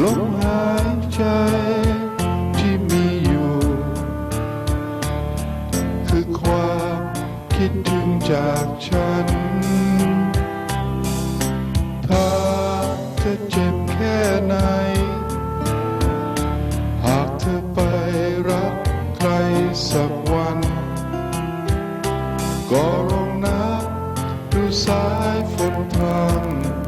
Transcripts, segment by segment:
ลมหายใจที่มีอยู่ คือความคิดถึงจากฉัน ถ้าจะเจ็บแค่ไหน หากเธอไปรักใครสักวัน ก็ร้องนะดูสายฝนพรำ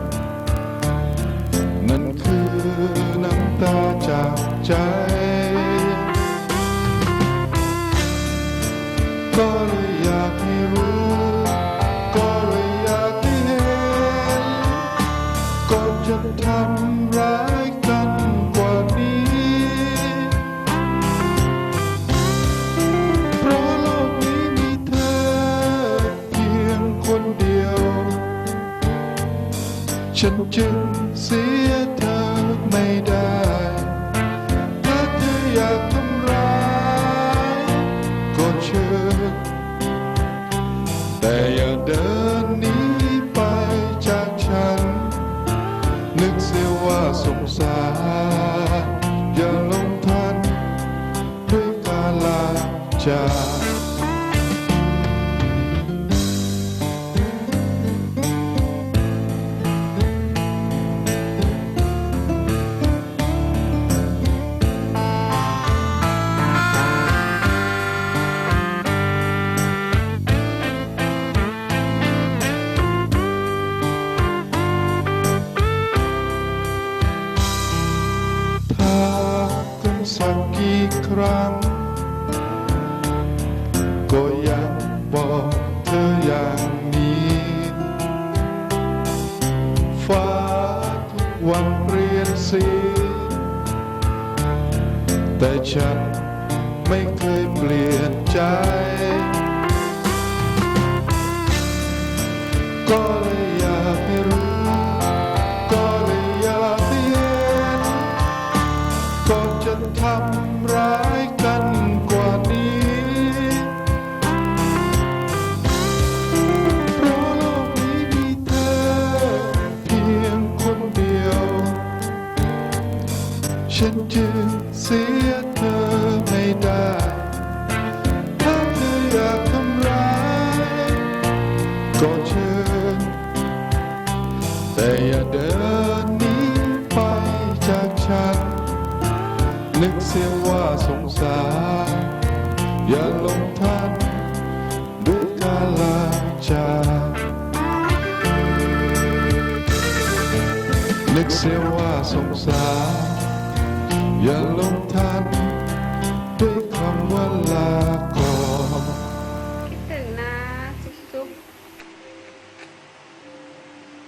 ใจ ก็เลยอยากให้รู้ ก็เลยอยากให้เห็นก็จะทำร้ายกันกว่านี้ เพราะโลกนี้มีเธอเพียงคนเดียว ฉันจึงเสีย แต่อย่าเดินหนีไปจากฉัน นึกเสียว่าสงสาร อย่าลงทันด้วยการลาจาก สักกี่ครั้ง ก็ยังบอกเธออย่างนี้ ฟ้าทุกวันเปลี่ยนสี แต่ฉันไม่เคยเปลี่ยนใจ ฉันจึงเสียเธอไม่ได้ถ้าเธออยากทำร้ายก็เชิญแต่อย่าเดินหนีไปจากฉัน นึกเสียว่าสงสารอย่าลงทันด้วยการลาจานึกเสียว่าสงสาร อย่าลงทันด้วยคำว่า